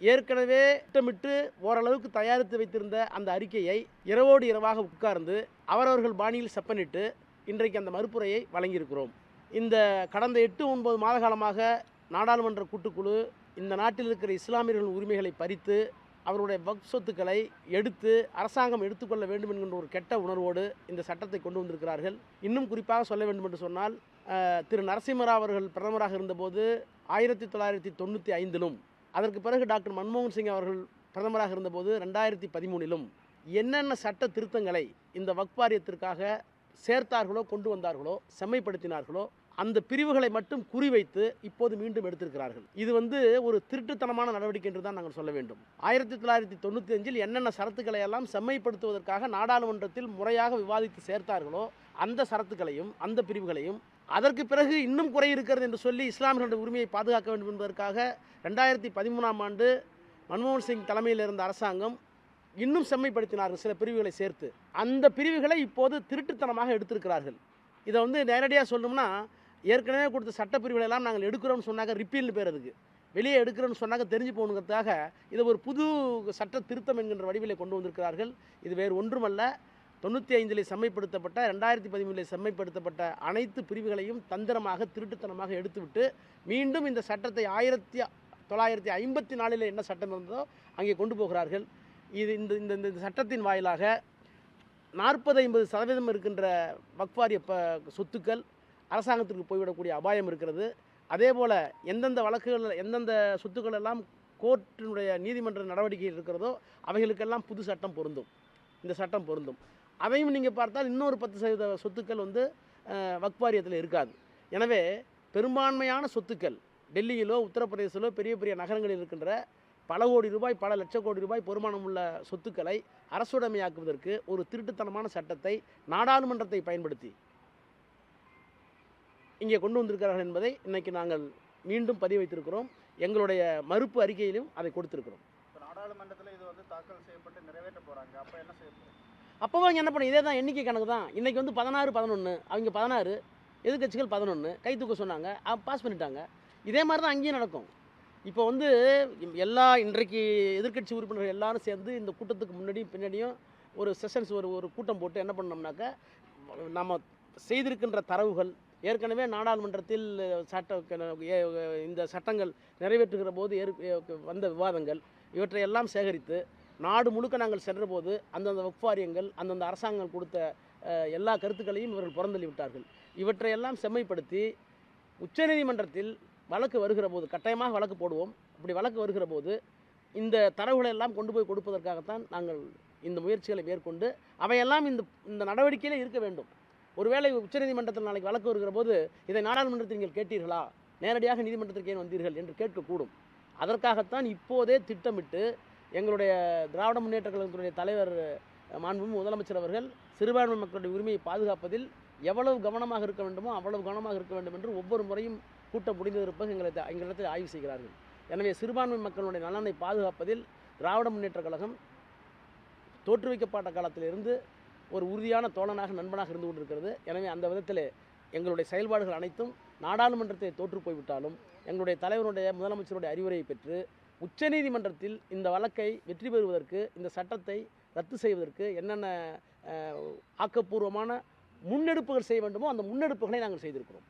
ஏற்கனவே திட்டமிட்டு ஓரளவுக்கு தயாரித்து வைத்திருந்த அந்த அறிக்கையை இரவோடு இரவாக உட்கார்ந்து அவரவர்கள் பாணியில் செப்பனிட்டு இன்றைக்கு அந்த மறுப்புரையை வழங்கியிருக்கிறோம். இந்த கடந்த எட்டு ஒன்பது மாத காலமாக நாடாளுமன்ற கூட்டுக்குழு இந்த நாட்டில் இருக்கிற இஸ்லாமியர்களின் உரிமைகளை பறித்து அவருடைய வக் சொத்துக்களை எடுத்து அரசாங்கம் எடுத்துக்கொள்ள வேண்டும் என்கின்ற ஒரு கெட்ட உணர்வோடு இந்த சட்டத்தை கொண்டு வந்திருக்கிறார்கள். இன்னும் குறிப்பாக சொல்ல வேண்டும் என்று சொன்னால் திரு நரசிம்மராவ் அவர்கள் பிரதமராக இருந்தபோது ஆயிரத்தி தொள்ளாயிரத்தி தொண்ணூற்றி ஐந்திலும் அதற்கு பிறகு டாக்டர் மன்மோகன் சிங் அவர்கள் பிரதமராக இருந்தபோது ரெண்டாயிரத்தி பதிமூணிலும் என்னென்ன சட்ட திருத்தங்களை இந்த வக்பாரியத்திற்காக சேர்த்தார்களோ கொண்டு வந்தார்களோ செம்மைப்படுத்தினார்களோ அந்த பிரிவுகளை மட்டும் குறிவைத்து இப்போது மீண்டும் எடுத்திருக்கிறார்கள். இது வந்து ஒரு திருட்டுத்தனமான நடவடிக்கை என்று தான் நாங்கள் சொல்ல வேண்டும். ஆயிரத்தி தொள்ளாயிரத்தி தொண்ணூற்றி அஞ்சில் என்னென்ன சரத்துக்களை எல்லாம் செம்மைப்படுத்துவதற்காக நாடாளுமன்றத்தில் முறையாக விவாதித்து சேர்த்தார்களோ அந்த சரத்துக்களையும் அந்த பிரிவுகளையும் அதற்கு பிறகு இன்னும் குறை இருக்கிறது என்று சொல்லி இஸ்லாமியர்களுடைய உரிமையை பாதுகாக்க வேண்டும் என்பதற்காக ரெண்டாயிரத்தி பதிமூணாம் ஆண்டு மன்மோகன் சிங் தலைமையில் இருந்த அரசாங்கம் இன்னும் செம்மைப்படுத்தினார்கள் சில பிரிவுகளை சேர்த்து. அந்த பிரிவுகளை இப்போது திருட்டுத்தனமாக எடுத்திருக்கிறார்கள். இதை வந்து நேரடியாக சொல்லணும்னா ஏற்கனவே கொடுத்த சட்டப்பிரிவுகளை எல்லாம் நாங்கள் எடுக்கிறோம்னு சொன்னாக்க ரிப்பீல்னு பேர் அதுக்கு. வெளியே எடுக்கிறோம்னு சொன்னாக்க தெரிஞ்சு போகணுங்கிறதுக்காக இதை ஒரு புது சட்ட திருத்தம் என்கின்ற வடிவிலே கொண்டு வந்திருக்கிறார்கள். இது வேறு ஒன்றுமல்ல. தொண்ணூற்றி ஐந்தில் செம்மைப்படுத்தப்பட்ட ரெண்டாயிரத்தி பதிமூணில் செம்மைப்படுத்தப்பட்ட அனைத்து பிரிவுகளையும் தந்திரமாக திருட்டுத்தனமாக எடுத்துவிட்டு மீண்டும் இந்த சட்டத்தை ஆயிரத்தி தொள்ளாயிரத்தி ஐம்பத்தி நாலில் என்ன சட்டம் இருந்ததோ அங்கே கொண்டு போகிறார்கள். இது இந்த இந்த இந்த சட்டத்தின் வாயிலாக நாற்பது ஐம்பது சதவீதம் இருக்கின்ற வக்வாரிய ப சொத்துக்கள் அரசாங்கத்திற்கு போய்விடக்கூடிய அபாயம் இருக்கிறது. அதே போல் எந்தெந்த வழக்குகள் எந்தெந்த சொத்துக்கள் எல்லாம் கோர்ட்டினுடைய நீதிமன்ற நடவடிக்கைகள் இருக்கிறதோ அவைகளுக்கெல்லாம் புது சட்டம் பொருந்தும். இந்த சட்டம் பொருந்தும். அதையும் நீங்கள் பார்த்தால் இன்னொரு பத்து சதவீத சொத்துக்கள் வந்து வக்வாரியத்தில் இருக்காது. எனவே பெரும்பான்மையான சொத்துக்கள் டெல்லியிலோ உத்தரப்பிரதேசிலோ பெரிய பெரிய நகரங்களில் இருக்கின்ற பல கோடி ரூபாய் பல லட்ச கோடி ரூபாய் பெருமானம் உள்ள சொத்துக்களை அரசுடைமையாக்குவதற்கு ஒரு திருட்டுத்தனமான சட்டத்தை நாடாளுமன்றத்தை பயன்படுத்தி இங்கே கொண்டு வந்திருக்கிறார்கள் என்பதை இன்றைக்கு நாங்கள் மீண்டும் பதிவு வைத்திருக்கிறோம். எங்களுடைய மறுப்பு அறிக்கையிலும் அதை கொடுத்திருக்கிறோம். நாடாளுமன்றத்தில் இது வந்து தாக்கல் செய்யப்பட்டு நிறைவேற்ற போகிறாங்க அப்போ என்ன செய்ய போகிறோம் அப்போவும் அவங்க என்ன பண்ண? இதே தான் எண்ணிக்கை கணக்கு தான். இன்றைக்கி வந்து பதினாறு பதினொன்று அவங்க பதினாறு எதிர்க்கட்சிகள் பதினொன்று கை தூக்க சொன்னாங்க. பாஸ் பண்ணிட்டாங்க. இதே மாதிரி தான் அங்கேயும் நடக்கும். இப்போ வந்து எல்லா இன்றைக்கு எதிர்க்கட்சி உறுப்பினர்கள் எல்லாரும் சேர்ந்து இந்த கூட்டத்துக்கு முன்னாடியும் பின்னாடியும் ஒரு செஷன்ஸ் ஒரு ஒரு கூட்டம் போட்டு என்ன பண்ணோம்னாக்கா நம்ம செய்திருக்கின்ற தரவுகள் ஏற்கனவே நாடாளுமன்றத்தில் சட்ட இந்த சட்டங்கள் நிறைவேற்றுகிற போது ஏற் வந்த விவாதங்கள் இவற்றை எல்லாம் சேகரித்து நாடு முழுக்க நாங்கள் சென்றபோது அந்தந்த வக்ஃபாரியங்கள் அந்தந்த அரசாங்கம் கொடுத்த எல்லா கருத்துக்களையும் இவர்கள் புறந்தள்ளி விட்டார்கள் இவற்றையெல்லாம் செம்மைப்படுத்தி உச்சநீதிமன்றத்தில் வழக்கு வருகிற போது கட்டாயமாக வழக்கு போடுவோம். அப்படி வழக்கு வருகிற போது இந்த தரவுகளை எல்லாம் கொண்டு போய் கொடுப்பதற்காகத்தான் நாங்கள் இந்த முயற்சிகளை மேற்கொண்டு அவையெல்லாம் இந்த இந்த நடவடிக்கையில் இருக்க வேண்டும். ஒருவேளை உச்சநீதிமன்றத்தில் நாளைக்கு வழக்கு வருகிற போது இதை நாடாளுமன்றத்தில் நீங்கள் கேட்டீர்களா? நேரடியாக நீதிமன்றத்திற்கு ஏன் வந்தீர்கள் என்று கேட்கக்கூடும். அதற்காகத்தான் இப்போதே திட்டமிட்டு எங்களுடைய திராவிட முன்னேற்ற கழகத்தினுடைய தலைவர் மாண்பும் முதலமைச்சர் அவர்கள் சிறுபான்மை மக்களுடைய உரிமையை பாதுகாப்பதில் எவ்வளவு கவனமாக இருக்க வேண்டுமோ அவ்வளவு கவனமாக இருக்க வேண்டும் என்று ஒவ்வொரு முறையும் கூட்டம் முடிந்ததற்கு எங்களை எங்களிடத்தில் ஆய்வு செய்கிறார்கள். எனவே சிறுபான்மை மக்களுடைய நலனை பாதுகாப்பதில் திராவிட முன்னேற்ற கழகம் தோற்றுவிக்கப்பட்ட காலத்திலிருந்து ஒரு உறுதியான தோழனாக நண்பனாக இருந்து கொண்டிருக்கிறது. எனவே அந்த விதத்தில் எங்களுடைய செயல்பாடுகள் அனைத்தும் நாடாளுமன்றத்தை தோற்று போய்விட்டாலும் எங்களுடைய தலைவருடைய முதலமைச்சருடைய அறிவுரையை பெற்று உச்சநீதிமன்றத்தில் இந்த வழக்கை வெற்றி பெறுவதற்கு இந்த சட்டத்தை ரத்து செய்வதற்கு என்னென்ன ஆக்கப்பூர்வமான முன்னெடுப்புகள் செய்ய வேண்டுமோ அந்த முன்னெடுப்புகளை நாங்கள் செய்திருக்கிறோம்.